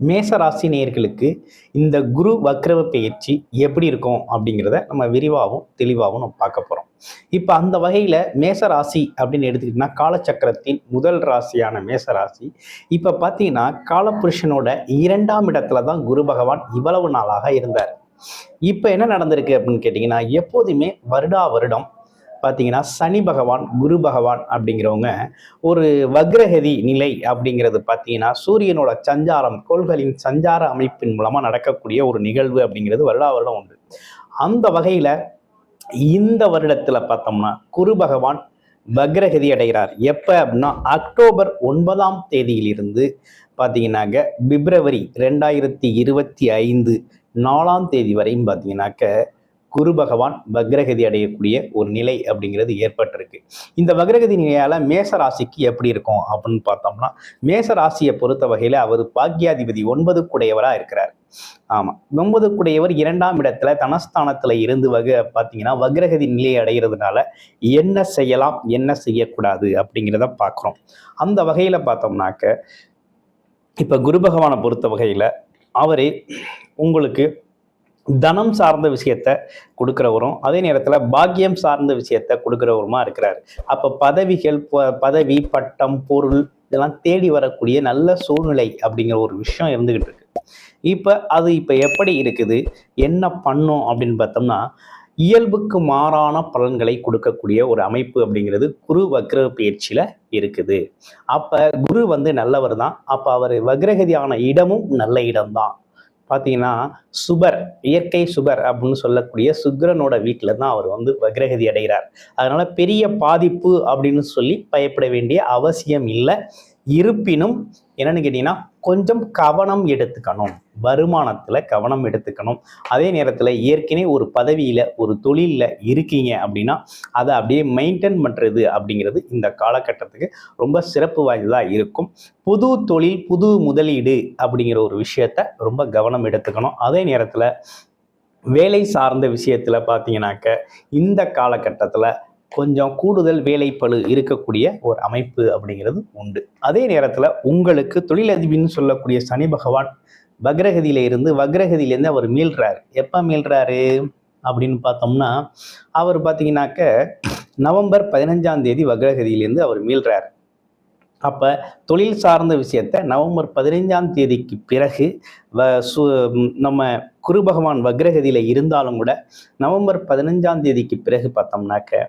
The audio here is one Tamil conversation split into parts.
மேச ராசி நேயர்களுக்கு இந்த குரு வக்ரவ பயிற்சி எப்படி இருக்கும் அப்படிங்கிறத நம்ம விரிவாகவும் தெளிவாகவும் நம்ம பார்க்க போகிறோம் இப்போ அந்த வகையில் மேச ராசி அப்படின்னு எடுத்துக்கிட்டிங்கன்னா காலச்சக்கரத்தின் முதல் ராசியான மேச ராசி. இப்போ பார்த்தீங்கன்னா காலபுருஷனோட இரண்டாம் இடத்துல தான் குரு பகவான் இவ்வளவு நாளாக இருந்தார். இப்போ என்ன நடந்திருக்கு அப்படின்னு கேட்டிங்கன்னா எப்போதுமே வருடா வருடம் பார்த்தீங்கன்னா சனி பகவான் குரு பகவான் அப்படிங்கிறவங்க ஒரு வக்ரகதி நிலை அப்படிங்கிறது பார்த்தீங்கன்னா சூரியனோட சஞ்சாரம் கோள்களின் சஞ்சார அமைப்பின் மூலமாக நடக்கக்கூடிய ஒரு நிகழ்வு அப்படிங்கிறது வருடா வருடம் உண்டு. அந்த வகையில் இந்த வருடத்தில் பார்த்தோம்னா குரு பகவான் வக்ரகதி அடைகிறார். எப்போ அப்படின்னா அக்டோபர் ஒன்பதாம் தேதியிலிருந்து பார்த்தீங்கன்னாக்க பிப்ரவரி ரெண்டாயிரத்தி இருபத்தி ஐந்து நாலாம் தேதி வரையும் பார்த்தீங்கன்னாக்க குரு பகவான் வக்ரகதி அடையக்கூடிய ஒரு நிலை அப்படிங்கிறது ஏற்பட்டிருக்கு. இந்த வக்ரகதி நிலையால் மேச ராசிக்கு எப்படி இருக்கும் அப்படின்னு பார்த்தோம்னா மேச ராசியை பொறுத்த வகையில் அவர் பாக்யாதிபதி ஒன்பதுக்குடையவராக இருக்கிறார். ஆமாம் ஒன்பதுக்குடையவர் இரண்டாம் இடத்துல தனஸ்தானத்தில் இருந்து வக பார்த்தீங்கன்னா வக்ரகதி நிலை அடைகிறதுனால என்ன செய்யலாம் என்ன செய்யக்கூடாது அப்படிங்கிறத பார்க்குறோம். அந்த வகையில் பார்த்தோம்னாக்க இப்போ குரு பகவானை பொறுத்த வகையில் அவரே உங்களுக்கு தனம் சார்ந்த விஷயத்த கொடுக்குறவரும் அதே நேரத்தில் பாக்கியம் சார்ந்த விஷயத்த கொடுக்குறவருமா இருக்கிறார். அப்போ பதவிகள் ப- பதவி பட்டம் பொருள் இதெல்லாம் தேடி வரக்கூடிய நல்ல சூழ்நிலை அப்படிங்கிற ஒரு விஷயம் இருந்துகிட்டு இருக்கு. இப்போ அது இப்போ எப்படி இருக்குது? என்ன பண்ணும் அப்படின்னு பார்த்தோம்னா இயல்புக்கு மாறான பலன்களை கொடுக்கக்கூடிய ஒரு அமைப்பு அப்படிங்கிறது குரு வக்ர பயிற்சியில் இருக்குது. அப்போ குரு வந்து நல்லவர் தான். அப்போ அவர் வக்ரகதியான இடமும் நல்ல இடம்தான். பார்த்தீங்கன்னா சுபர் இயற்கை சுபர் அப்படின்னு சொல்லக்கூடிய சுக்கிரனோட வீட்டில் தான் அவர் வந்து வக்ரகதி அடைகிறார். அதனால் பெரிய பாதிப்பு அப்படின்னு சொல்லி பயப்பட வேண்டிய அவசியம் இல்லை. இருப்பினும் என்னன்னு கேட்டிங்கன்னா கொஞ்சம் கவனம் எடுத்துக்கணும். வருமானத்தில் கவனம் எடுத்துக்கணும். அதே நேரத்தில் ஏற்கனவே ஒரு பதவியில் ஒரு தொழிலில் இருக்கீங்க அப்படின்னா அதை அப்படியே மெயின்டைன் பண்ணுறது அப்படிங்கிறது இந்த காலகட்டத்துக்கு ரொம்ப சிறப்பு வாய்ந்ததாக இருக்கும். புது தொழில் புது முதலீடு அப்படிங்கிற ஒரு விஷயத்த ரொம்ப கவனம் எடுத்துக்கணும். அதே நேரத்தில் வேலை சார்ந்த விஷயத்தில் பார்த்தீங்கன்னாக்க இந்த காலகட்டத்தில் கொஞ்சம் கூடுதல் வேலைப்பளு இருக்கக்கூடிய ஒரு அமைப்பு அப்படிங்கிறது உண்டு. அதே நேரத்தில் உங்களுக்கு தொழிலதிபின்னு சொல்லக்கூடிய சனி பகவான் வக்ரகதியில இருந்து வக்ரகதியிலேருந்து அவர் மீள்றாரு. எப்போ மீள்றாரு? அப்படின்னு பார்த்தோம்னா அவர் பார்த்தீங்கன்னாக்க நவம்பர் பதினஞ்சாம் தேதி வக்ரகதியிலேருந்து அவர் மீள்றார். அப்போ தொழில் சார்ந்த விஷயத்த நவம்பர் பதினைஞ்சாம் தேதிக்கு பிறகு வ சு நம்ம குரு பகவான் வக்ரகதியில் இருந்தாலும் கூட நவம்பர் பதினஞ்சாம் தேதிக்கு பிறகு பார்த்தோம்னாக்க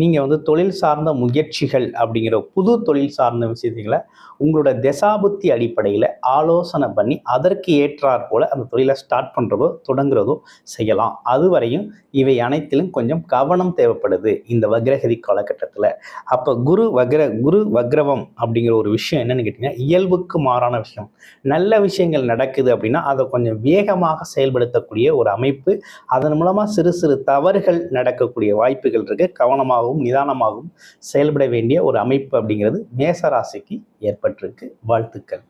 நீங்கள் வந்து தொழில் சார்ந்த முயற்சிகள் அப்படிங்கிற புது தொழில் சார்ந்த விஷயங்களை உங்களோட தசாபுத்தி அடிப்படையில் ஆலோசனை பண்ணி அதற்கு ஏற்றாற் போல் அந்த தொழிலை ஸ்டார்ட் பண்ணுறதோ தொடங்குறதோ செய்யலாம். அதுவரையும் இவை அனைத்திலும் கொஞ்சம் கவனம் தேவைப்படுது இந்த வக்ரகதி காலகட்டத்தில். அப்போ குரு வக்ர குரு வக்ரவம் அப்படிங்கிற ஒரு விஷயம் என்னென்னு கேட்டிங்கன்னா இயல்புக்கு மாறான விஷயம். நல்ல விஷயங்கள் நடக்குது அப்படின்னா அதை கொஞ்சம் வேகமாக செயல்படுத்தக்கூடிய ஒரு அமைப்பு. அதன் மூலமாக சிறு சிறு தவறுகள் நடக்கக்கூடிய வாய்ப்புகள் இருக்கு. கவனமாகவும் நிதானமாகவும் செயல்பட வேண்டிய ஒரு அமைப்பு அப்படிங்கிறது மேசராசிக்கு ஏற்பட்டிருக்கு. வாழ்த்துக்கள்.